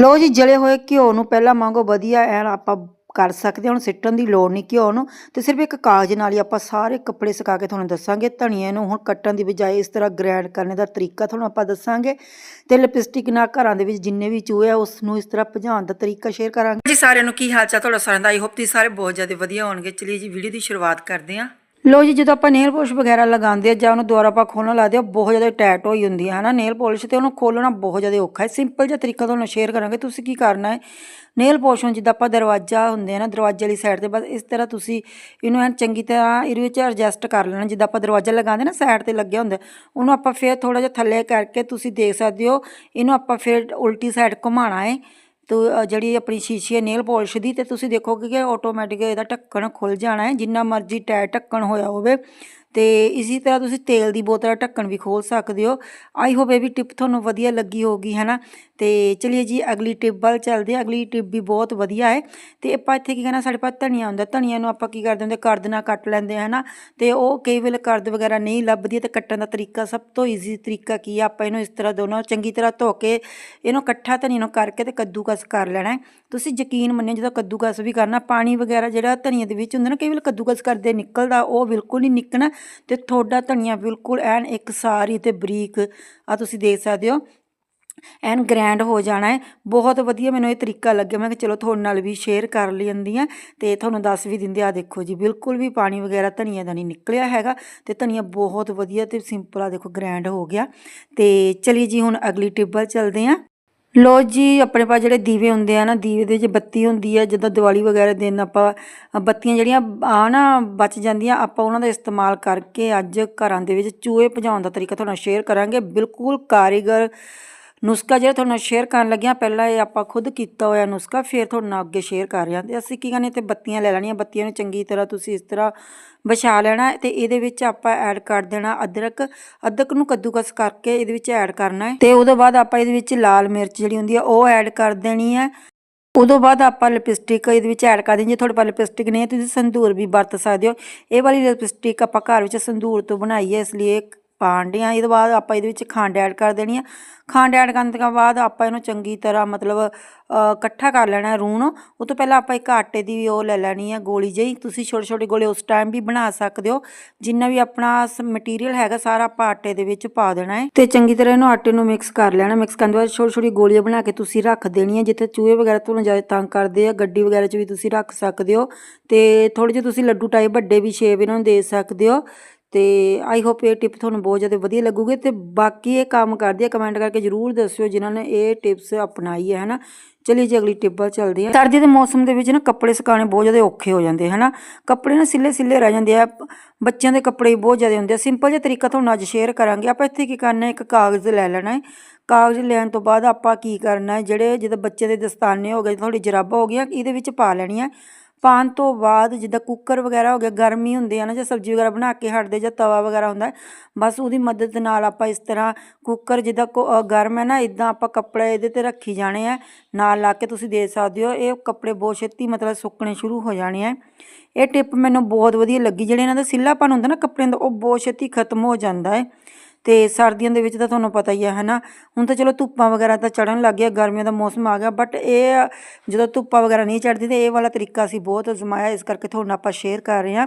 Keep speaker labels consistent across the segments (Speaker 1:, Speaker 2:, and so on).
Speaker 1: ਲਓ ਜੀ, ਜਲੇ ਹੋਏ ਘਿਓ ਨੂੰ ਪਹਿਲਾਂ ਮੰਗੋ ਵਧੀਆ ਐਨ ਆਪਾਂ ਕਰ ਸਕਦੇ ਹਾਂ। ਹੁਣ ਸਿੱਟਣ ਦੀ ਲੋੜ ਨਹੀਂ ਘਿਓ ਨੂੰ। ਤੇ ਸਿਰਫ ਇੱਕ ਕਾਗਜ਼ ਨਾਲ ਹੀ ਆਪਾਂ ਸਾਰੇ ਕੱਪੜੇ ਸੁਕਾ ਕੇ ਤੁਹਾਨੂੰ ਦੱਸਾਂਗੇ, ਧਨੀਏ ਨੂੰ ਹੁਣ ਕੱਟਣ ਦੀ ਬਜਾਏ ਇਸ ਤਰ੍ਹਾਂ ਗ੍ਰੈਂਡ ਕਰਨ ਦਾ ਤਰੀਕਾ ਤੁਹਾਨੂੰ ਆਪਾਂ ਦੱਸਾਂਗੇ। ਤੇ ਲਿਪਸਟਿਕ ਨਾਲ ਘਰਾਂ ਦੇ ਵਿੱਚ ਜਿੰਨੇ ਵੀ ਚੂਹੇ ਆ ਉਸ ਨੂੰ ਇਸ ਤਰ੍ਹਾਂ ਭਜਾਉਣ ਦਾ ਤਰੀਕਾ ਸ਼ੇਅਰ ਕਰਾਂਗੇ। ਜੀ, ਸਾਰਿਆਂ ਨੂੰ ਕੀ ਹਾਲ ਚਾਲ ਤੁਹਾਡਾ? ਸਾਰਿਆਂ ਦਾ ਆਈ ਹੋਪ ਤੁਸੀਂ ਸਾਰੇ ਬਹੁਤ ਜ਼ਿਆਦਾ ਵਧੀਆ ਹੋਣਗੇ। ਚਲਿਏ ਜੀ ਵੀਡੀਓ ਦੀ ਸ਼ੁਰੂਆਤ ਕਰਦੇ ਹਾਂ। ਲੋ ਜੀ, ਜਦੋਂ ਆਪਾਂ ਨੇਲ ਪੋਲਿਸ਼ ਵਗੈਰਾ ਲਗਾਉਂਦੇ ਆ ਜਾਂ ਉਹਨੂੰ ਦੁਬਾਰਾ ਆਪਾਂ ਖੋਲਣ ਲੱਗਦੇ ਆ, ਬਹੁਤ ਜ਼ਿਆਦਾ ਟੈਟ ਹੋਈ ਹੁੰਦੀ ਹੈ ਹਨਾ? ਨੇਲ ਪੋਲਿਸ਼ ਤੇ ਉਹਨੂੰ ਖੋਲਣਾ ਬਹੁਤ ਜ਼ਿਆਦਾ ਔਖਾ ਹੈ। ਸਿੰਪਲ ਜਿਹਾ ਤਰੀਕਾ ਤੁਹਾਨੂੰ ਸ਼ੇਅਰ ਕਰਾਂਗੇ, ਤੁਸੀਂ ਕੀ ਕਰਨਾ ਹੈ? ਨੇਲ ਪੋਲਿਸ਼ ਨੂੰ ਜਿੱਦਾਂ ਆਪਾਂ ਦਰਵਾਜ਼ਾ ਹੁੰਦੇ ਆ ਨਾ, ਦਰਵਾਜ਼ੇ ਵਾਲੀ ਸਾਈਡ ਤੇ ਬਸ ਇਸ ਤਰ੍ਹਾਂ ਤੁਸੀਂ ਇਹਨੂੰ ਐਨ ਚੰਗੀ ਤਰ੍ਹਾਂ ਇਹਦੇ ਵਿੱਚ ਐਡਜਸਟ ਕਰ ਲੈਣਾ, ਜਿੱਦਾਂ ਆਪਾਂ ਦਰਵਾਜ਼ਾ ਲਗਾਉਂਦੇ ਨਾ ਸਾਈਡ ਤੇ ਲੱਗਿਆ ਹੁੰਦਾ, ਉਹਨੂੰ ਆਪਾਂ ਫੇਰ ਥੋੜਾ ਜਿਹਾ ਥੱਲੇ ਕਰਕੇ ਤੁਸੀਂ ਦੇਖ ਸਕਦੇ ਹੋ, ਇਹਨੂੰ ਆਪਾਂ ਫੇਰ ਉਲਟੀ ਸਾਈਡ ਘੁਮਾਉਣਾ ਹੈ। ਤੋ ਜਿਹੜੀ ਆਪਣੀ ਸ਼ੀਸ਼ੀ ਹੈ ਨੇਲ ਪਾਲਿਸ਼ ਦੀ ਤੇ ਤੁਸੀਂ ਦੇਖੋਗੇ ਕਿ ਆਟੋਮੈਟਿਕ ਇਹਦਾ ਢੱਕਣ ਖੁੱਲ ਜਾਣਾ ਹੈ, ਜਿੰਨਾ ਮਰਜ਼ੀ ਟਾਇਟ ਢੱਕਣ ਹੋਇਆ ਹੋਵੇ। ਤੇ ਇਸੇ ਤਰ੍ਹਾਂ ਤੁਸੀਂ ਤੇਲ ਦੀ ਬੋਤਲ ਢੱਕਣ ਵੀ ਖੋਲ ਸਕਦੇ ਹੋ। ਆਈ ਹੋਪ ਇਹ ਵੀ ਟਿਪ ਤੁਹਾਨੂੰ ਵਧੀਆ ਲੱਗੀ ਹੋਗੀ ਹੈ ਨਾ ਤੇ ਚਲਿਏ ਜੀ, ਅਗਲੀ ਟਿਪ ਵੱਲ ਚੱਲਦੇ ਆ ਅਗਲੀ ਟਿਪ ਵੀ ਬਹੁਤ ਵਧੀਆ ਹੈ। ਤੇ ਆਪਾਂ ਇੱਥੇ ਕੀ ਕਰਨਾ, ਸਾਡੇ ਪਾਸ ਧਨੀਆ ਹੁੰਦਾ। ਧਨੀਆ ਨੂੰ ਆਪਾਂ ਕੀ ਕਰਦੇ ਹੁੰਦੇ, ਕਰਦ ਨਾਲ ਕੱਟ ਲੈਂਦੇ ਹਾਂ ਨਾ ਤੇ ਉਹ ਕਈ ਵੇਲੇ ਕਰਦ ਵਗੈਰਾ ਨਹੀਂ ਲੱਭਦੀ ਤੇ ਕੱਟਣ ਦਾ ਤਰੀਕਾ, ਸਭ ਤੋਂ ਈਜ਼ੀ ਤਰੀਕਾ ਕੀ ਆ ਆਪਾਂ ਇਹਨੂੰ ਇਸ ਤਰ੍ਹਾਂ ਦੋਨੋਂ ਚੰਗੀ ਤਰ੍ਹਾਂ ਧੋ ਕੇ ਇਹਨੂੰ ਇਕੱਠਾ ਧਨੀਆ ਨੂੰ ਕਰਕੇ ਤੇ ਕੱਦੂਕਸ ਕਰ ਲੈਣਾ ਤੁਸੀਂ ਯਕੀਨ ਮੰਨਿਓ, ਜਦੋਂ ਕੱਦੂਕਸ ਵੀ ਕਰਨਾ, ਪਾਣੀ ਵਗੈਰਾ ਜਿਹੜਾ ਧਨੀਆ ਦੇ ਵਿੱਚ ਹੁੰਦਾ ਨਾ, ਕਈ ਵੇਲੇ ਕੱਦੂਕਸ ਕਰਦੇ ਨਿਕਲਦਾ, ਉਹ ਬਿਲਕੁਲ ਨਹੀਂ ਨਿਕਲਣਾ ਤੇ ਤੁਹਾਡਾ ਧਨੀਆ ਬਿਲਕੁਲ ਐਨ ਇੱਕ ਸਾਰੀ ਤੇ ਬਰੀਕ ਆ ਤੁਸੀਂ ਦੇਖ ਸਕਦੇ ਹੋ। ਐਨ ਗ੍ਰੈਂਡ ਹੋ ਜਾਣਾ ਹੈ। ਬਹੁਤ ਵਧੀਆ ਮੈਨੂੰ ਇਹ ਤਰੀਕਾ ਲੱਗਿਆ। ਮੈਂ ਕਿ ਚਲੋ ਤੁਹਾਡੇ ਨਾਲ ਵੀ ਸ਼ੇਅਰ ਕਰ ਲੈਂਦੀ ਆ ਤੇ ਤੁਹਾਨੂੰ ਦੱਸ ਵੀ ਦਿੰਦੇ ਆ ਦੇਖੋ ਜੀ, ਬਿਲਕੁਲ ਵੀ ਪਾਣੀ ਵਗੈਰਾ ਧਨੀਆ ਦਾ ਨਹੀਂ ਨਿਕਲਿਆ ਹੈਗਾ ਤੇ ਧਨੀਆ ਬਹੁਤ ਵਧੀਆ ਤੇ ਸਿੰਪਲ ਆ ਦੇਖੋ ਗ੍ਰੈਂਡ ਹੋ ਗਿਆ। ਤੇ ਚਲਿਏ ਜੀ ਹੁਣ ਅਗਲੀ ਟਿਪ ਵੱਲ ਚੱਲਦੇ ਆ ਲੋ ਜੀ, ਆਪਣੇ ਪਾਸ ਜਿਹੜੇ ਦੀਵੇ ਹੁੰਦੇ ਆ ਨਾ, ਦੀਵੇ ਦੇ ਵਿੱਚ ਬੱਤੀ ਹੁੰਦੀ ਆ, ਜਿੱਦਾਂ ਦੀਵਾਲੀ ਵਗੈਰਾ ਦਿਨ ਆਪਾਂ ਬੱਤੀਆਂ ਜਿਹੜੀਆਂ ਆ ਨਾ ਬਚ ਜਾਂਦੀਆਂ, ਆਪਾਂ ਉਹਨਾਂ ਦਾ ਇਸਤੇਮਾਲ ਕਰਕੇ ਅੱਜ ਘਰਾਂ ਦੇ ਵਿੱਚ ਚੂਹੇ ਭਜਾਉਣ ਦਾ ਤਰੀਕਾ ਤੁਹਾਨੂੰ ਸ਼ੇਅਰ ਕਰਾਂਗੇ। ਬਿਲਕੁਲ ਕਾਰੀਗਰ ਨੁਸਖਾ ਜਿਹੜਾ ਤੁਹਾਨੂੰ ਸ਼ੇਅਰ ਕਰਨ ਲੱਗਿਆ, ਪਹਿਲਾਂ ਇਹ ਆਪਾਂ ਖੁਦ ਕੀਤਾ ਹੋਇਆ ਨੁਸਖਾ, ਫਿਰ ਤੁਹਾਡੇ ਨਾਲ ਅੱਗੇ ਸ਼ੇਅਰ ਕਰ ਰਹੇ ਹਾਂ। ਤੇ ਅਸੀਂ ਕੀ ਕਰਨੇ ਤੇ ਬੱਤੀਆਂ ਲੈ ਲੈਣੀਆਂ, ਬੱਤੀਆਂ ਨੂੰ ਚੰਗੀ ਤਰ੍ਹਾਂ ਤੁਸੀਂ ਇਸ ਤਰ੍ਹਾਂ ਵਿਛਾ ਲੈਣਾ ਹੈ ਤੇ ਇਹਦੇ ਵਿੱਚ ਆਪਾਂ ਐਡ ਕਰ ਦੇਣਾ ਅਦਰਕ। ਅਦਰਕ ਨੂੰ ਕੱਦੂਕਸ ਕਰਕੇ ਇਹਦੇ ਵਿੱਚ ਐਡ ਕਰਨਾ ਹੈ। ਤੇ ਉਹਦੇ ਬਾਅਦ ਆਪਾਂ ਇਹਦੇ ਵਿੱਚ ਲਾਲ ਮਿਰਚ ਜਿਹੜੀ ਹੁੰਦੀ ਆ ਉਹ ਐਡ ਕਰ ਦੇਣੀ ਹੈ। ਉਦੋਂ ਬਾਅਦ ਆਪਾਂ ਲਿਪਸਟਿਕ ਇਹਦੇ ਵਿੱਚ ਐਡ ਕਰ ਦੇਣੀ, ਜੇ ਤੁਹਾਡੇ ਕੋਲ ਲਿਪਸਟਿਕ ਨਹੀਂ ਹੈ, ਤੁਸੀਂ ਸੰਦੂਰ ਵੀ ਵਰਤ ਸਕਦੇ ਹੋ। ਇਹ ਵਾਲੀ ਲਿਪਸਟਿਕ ਆਪਾਂ ਘਰ ਵਿੱਚ ਸੰਦੂਰ ਤੋਂ ਬਣਾਈ ਹੈ, ਇਸ ਲਈ ਇਹ ਪਾਉਣ ਡਏ ਹਾਂ ਇਹਦੇ ਬਾਅਦ ਆਪਾਂ ਇਹਦੇ ਵਿੱਚ ਖੰਡ ਐਡ ਕਰ ਦੇਣੀ ਆ। ਖੰਡ ਐਡ ਕਰਨ ਤੋਂ ਬਾਅਦ ਆਪਾਂ ਇਹਨੂੰ ਚੰਗੀ ਤਰ੍ਹਾਂ ਮਤਲਬ ਇਕੱਠਾ ਕਰ ਲੈਣਾ ਹੈ ਰੂਣ। ਉਹ ਤੋਂ ਪਹਿਲਾਂ ਆਪਾਂ ਇੱਕ ਆਟੇ ਦੀ ਉਹ ਲੈ ਲੈਣੀ ਹੈ ਗੋਲੀ ਜਿਹੀ। ਤੁਸੀਂ ਛੋਟੇ ਛੋਟੇ ਗੋਲੇ ਉਸ ਟਾਈਮ ਵੀ ਬਣਾ ਸਕਦੇ ਹੋ। ਜਿੰਨਾ ਵੀ ਆਪਣਾ ਮਟੀਰੀਅਲ ਹੈਗਾ, ਸਾਰਾ ਆਪਾਂ ਆਟੇ ਦੇ ਵਿੱਚ ਪਾ ਦੇਣਾ ਹੈ ਤੇ ਚੰਗੀ ਤਰ੍ਹਾਂ ਇਹਨੂੰ ਆਟੇ ਨੂੰ ਮਿਕਸ ਕਰ ਲੈਣਾ। ਮਿਕਸ ਕਰਨ ਤੋਂ ਬਾਅਦ ਛੋਟੀ ਛੋਟੀ ਗੋਲੀਆਂ ਬਣਾ ਕੇ ਤੁਸੀਂ ਰੱਖ ਦੇਣੀਆਂ ਜਿੱਥੇ ਚੂਹੇ ਵਗੈਰਾ ਤੁਹਾਨੂੰ ਜ਼ਿਆਦਾ ਤੰਗ ਕਰਦੇ ਆ, ਗੱਡੀ ਵਗੈਰਾ 'ਚ ਵੀ ਤੁਸੀਂ ਰੱਖ ਸਕਦੇ ਹੋ। ਤੇ ਥੋੜੇ ਜਿਹੇ ਤੁਸੀਂ ਲੱਡੂ ਟਾਈਪ ਵੱਡੇ ਵੀ ਸ਼ੇਪ ਇਹਨਾਂ ਨੂੰ ਦੇ ਸਕਦੇ ਹੋ। ਤੇ ਆਈ ਹੋਪ ਇਹ ਟਿਪ ਤੁਹਾਨੂੰ ਬਹੁਤ ਜ਼ਿਆਦਾ ਵਧੀਆ ਲੱਗੂਗੀ ਤੇ ਬਾਕੀ ਇਹ ਕੰਮ ਕਰਦੀ ਹੈ ਕਮੈਂਟ ਕਰਕੇ ਜਰੂਰ ਦੱਸਿਓ ਜਿਨ੍ਹਾਂ ਨੇ ਇਹ ਟਿਪਸ ਅਪਣਾਈ ਹੈ, ਹਨਾ? ਚਲਿਏ ਜੀ, ਅਗਲੀ ਟਿਪ ਵੱਲ ਚੱਲਦੇ ਹਾਂ। ਸਰਦੀ ਦੇ ਮੌਸਮ ਦੇ ਵਿੱਚ ਨਾ ਕੱਪੜੇ ਸੁਕਾਉਣੇ ਬਹੁਤ ਜ਼ਿਆਦਾ ਔਖੇ ਹੋ ਜਾਂਦੇ, ਹਨਾ? ਕੱਪੜੇ ਨਾ ਸਿੱਲੇ ਸਿੱਲੇ ਰਹਿ ਜਾਂਦੇ ਆ, ਬੱਚਿਆਂ ਦੇ ਕੱਪੜੇ ਵੀ ਬਹੁਤ ਜ਼ਿਆਦਾ ਹੁੰਦੇ ਆ। ਸਿੰਪਲ ਜਿਹਾ ਤਰੀਕਾ ਤੁਹਾਨੂੰ ਅੱਜ ਸ਼ੇਅਰ ਕਰਾਂਗੇ। ਆਪਾਂ ਇੱਥੇ ਕੀ ਕਰਨਾ, ਇੱਕ ਕਾਗਜ਼ ਲੈ ਲੈਣਾ ਹੈ। ਕਾਗਜ਼ ਲੈਣ ਤੋਂ ਬਾਅਦ ਆਪਾਂ ਕੀ ਕਰਨਾ ਹੈ, ਜਿਹੜੇ ਜਦੋਂ ਬੱਚੇ ਦੇ ਦਸਤਾਨੇ ਹੋ ਗਏ, ਤੁਹਾਡੀ ਜਰਾਬਾਂ ਹੋ ਗਈਆਂ, ਇਹਦੇ ਵਿੱਚ ਪਾ ਲੈਣੀ ਹੈ ਪਾਉਣ ਤੋਂ ਬਾਅਦ ਜਿੱਦਾਂ ਕੁੱਕਰ ਵਗੈਰਾ ਹੋ ਗਿਆ, ਗਰਮੀ ਹੁੰਦੀ ਹੈ ਨਾ, ਜਾਂ ਸਬਜ਼ੀ ਵਗੈਰਾ ਬਣਾ ਕੇ ਹਟਦੇ ਜਾਂ ਤਵਾ ਵਗੈਰਾ ਹੁੰਦਾ ਬਸ ਉਹਦੀ ਮਦਦ ਨਾਲ ਆਪਾਂ ਇਸ ਤਰ੍ਹਾਂ ਕੁੱਕਰ ਜਿੱਦਾਂ ਕੋ- ਗਰਮ ਹੈ ਨਾ ਇਦਾਂ ਆਪਾਂ ਕੱਪੜੇ ਇਹਦੇ ਤੇ ਰੱਖੀ ਜਾਣੇ ਆ, ਨਾਲ ਲਾ ਕੇ ਤੁਸੀਂ ਦੇ ਸਕਦੇ ਹੋ, ਇਹ ਕੱਪੜੇ ਬਹੁਤ ਛੇਤੀ ਮਤਲਬ ਸੁੱਕਣੇ ਸ਼ੁਰੂ ਹੋ ਜਾਣੇ ਆ। ਇਹ ਟਿਪ ਮੈਨੂੰ ਬਹੁਤ ਵਧੀਆ ਲੱਗੀ, ਜਿਹੜੇ ਇਹਨਾਂ ਦਾ ਸਿੱਲਾਪਨ ਹੁੰਦਾ ਨਾ ਕੱਪੜਿਆਂ ਦਾ, ਉਹ ਬਹੁਤ ਛੇਤੀ ਖਤਮ ਹੋ ਜਾਂਦਾ ਹੈ। ਤੇ ਸਰਦੀਆਂ ਦੇ ਵਿੱਚ ਤਾਂ ਤੁਹਾਨੂੰ ਪਤਾ ਹੀ ਹੈ ਹਨਾ? ਹੁਣ ਤਾਂ ਚਲੋ ਧੁੱਪਾਂ ਵਗੈਰਾ ਤਾਂ ਚੜਨ ਲੱਗ ਗਿਆ ਗਰਮੀਆਂ ਦਾ ਮੌਸਮ ਆ ਗਿਆ ਬਟ ਇਹ ਆ, ਜਦੋਂ ਧੁੱਪਾਂ ਵਗੈਰਾ ਨਹੀਂ ਚੜਦੀ ਤੇ ਇਹ ਵਾਲਾ ਤਰੀਕਾ ਅਸੀਂ ਬਹੁਤ ਅਜ਼ਮਾਇਆ ਇਸ ਕਰਕੇ ਤੁਹਾਨੂੰ ਆਪਾਂ ਸ਼ੇਅਰ ਕਰ ਰਹੇ ਹਾਂ।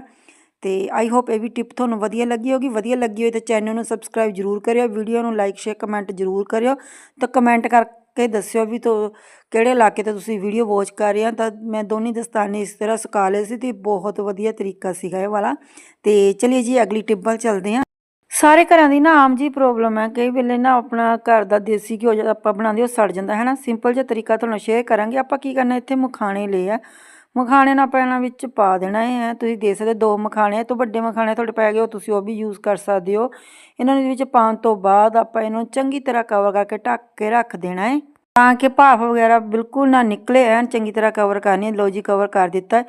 Speaker 1: ਤੇ ਆਈ ਹੋਪ ਇਹ ਵੀ ਟਿਪ ਤੁਹਾਨੂੰ ਵਧੀਆ ਲੱਗੀ ਹੋਗੀ ਵਧੀਆ ਲੱਗੀ ਹੋਈ ਤਾਂ ਚੈਨਲ ਨੂੰ ਸਬਸਕ੍ਰਾਈਬ ਜਰੂਰ ਕਰਿਓ ਵੀਡੀਓ ਨੂੰ ਲਾਈਕ ਸ਼ੇਅਰ ਕਮੈਂਟ ਜਰੂਰ ਕਰਿਓ। ਤਾਂ ਕਮੈਂਟ ਕਰਕੇ ਦੱਸਿਓ ਵੀ ਤੋ ਕਿਹੜੇ ਇਲਾਕੇ 'ਤੇ ਤੁਸੀਂ ਵੀਡੀਓ ਵਾਚ ਕਰ ਰਹੇ ਆ ਤਾਂ ਮੈਂ ਦੋਨੀ ਦਸਤਾਨੇ ਇਸ ਤਰ੍ਹਾਂ ਸੁਕਾ ਲਏ ਸੀ ਤੇ ਬਹੁਤ ਵਧੀਆ ਤਰੀਕਾ ਸੀਗਾ ਇਹ ਵਾਲਾ। ਤੇ ਚਲਿਏ ਜੀ ਅਗਲੀ ਟਿਪ ਵੱਲ ਚੱਲਦੇ ਹਾਂ। ਸਾਰੇ ਘਰਾਂ ਦੀ ਨਾ ਆਮ ਜੀ ਪ੍ਰੋਬਲਮ ਹੈ। ਕਈ ਵੇਲੇ ਨਾ ਆਪਣਾ ਘਰ ਦਾ ਦੇਸੀ ਘਿਓ ਜਦ ਆਪਾਂ ਬਣਾਉਂਦੇ ਉਹ ਸੜ ਜਾਂਦਾ, ਹੈ ਨਾ? ਸਿੰਪਲ ਜਿਹਾ ਤਰੀਕਾ ਤੁਹਾਨੂੰ ਸ਼ੇਅਰ ਕਰਾਂਗੇ। ਆਪਾਂ ਕੀ ਕਰਨਾ, ਇੱਥੇ ਮਖਾਣੇ ਲਏ ਆ। ਮਖਾਣੇ ਨਾ ਆਪਾਂ ਇਹਨਾਂ ਵਿੱਚ ਪਾ ਦੇਣਾ ਹੈ। ਤੁਸੀਂ ਦੇਖ ਸਕਦੇ ਹੋ, ਦੋ ਮਖਾਣੇ ਤੋਂ ਵੱਡੇ ਮਖਾਣੇ ਤੁਹਾਡੇ ਪੈ ਗਏ, ਉਹ ਤੁਸੀਂ ਉਹ ਵੀ ਯੂਜ਼ ਕਰ ਸਕਦੇ ਹੋ। ਇਹਨਾਂ ਨੂੰ ਇਹਦੇ ਵਿੱਚ ਪਾਉਣ ਤੋਂ ਬਾਅਦ ਆਪਾਂ ਇਹਨੂੰ ਚੰਗੀ ਤਰ੍ਹਾਂ ਕਵਰ ਕਰਕੇ ਢੱਕ ਕੇ ਰੱਖ ਦੇਣਾ ਹੈ ਤਾਂ ਕਿ ਭਾਫ ਵਗੈਰਾ ਬਿਲਕੁਲ ਨਾ ਨਿਕਲੇ, ਐਨ ਚੰਗੀ ਤਰ੍ਹਾਂ ਕਵਰ ਕਰਨੀ ਹੈ। ਲਓ ਜੀ ਕਵਰ ਕਰ ਦਿੱਤਾ ਹੈ।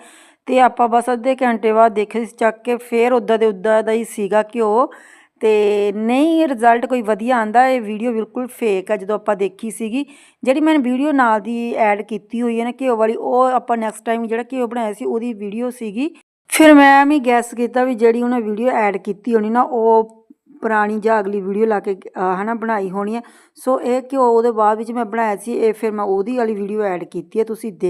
Speaker 1: ਤੇ ਆਪਾਂ ਬਸ ਅੱਧੇ ਘੰਟੇ ਬਾਅਦ ਦੇਖੇ ਚੱਕ ਕੇ ਫੇਰ ਉੱਦਾਂ ਦੇ ਉੱਦਾਂ ਦਾ ਹੀ ਸੀਗਾ ਘਿਓ। ਅਤੇ ਨਹੀਂ ਰਿਜ਼ਲਟ ਕੋਈ ਵਧੀਆ ਆਉਂਦਾ ਇਹ ਵੀਡੀਓ ਬਿਲਕੁਲ ਫੇਕ ਆ ਜਦੋਂ ਆਪਾਂ ਦੇਖੀ ਸੀਗੀ। ਜਿਹੜੀ ਮੈਂ ਵੀਡੀਓ ਨਾਲ ਦੀ ਐਡ ਕੀਤੀ ਹੋਈ ਹੈ ਨਾ ਘਿਓ ਵਾਲੀ ਉਹ ਆਪਾਂ ਨੈਕਸਟ ਟਾਈਮ ਜਿਹੜਾ ਘਿਓ ਬਣਾਇਆ ਸੀ ਉਹਦੀ ਵੀਡੀਓ ਸੀਗੀ। ਫਿਰ ਮੈਂ ਵੀ ਗੈਸ ਕੀਤਾ ਵੀ ਜਿਹੜੀ ਉਹਨੇ ਵੀਡੀਓ ਐਡ ਕੀਤੀ ਹੋਣੀ ਨਾ ਉਹ ਪੁਰਾਣੀ ਜਾਂ ਅਗਲੀ ਵੀਡੀਓ ਲਾ ਕੇ ਅ, ਹਨਾ ਬਣਾਈ ਹੋਣੀ ਹੈ ਸੋ ਇਹ ਘਿਓ ਉਹਦੇ ਬਾਅਦ ਵਿੱਚ ਮੈਂ ਬਣਾਇਆ ਸੀ ਇਹ ਫਿਰ ਮੈਂ ਉਹਦੀ ਵਾਲੀ ਵੀਡੀਓ ਐਡ ਕੀਤੀ ਹੈ ਤੁਸੀਂ ਦੇਖ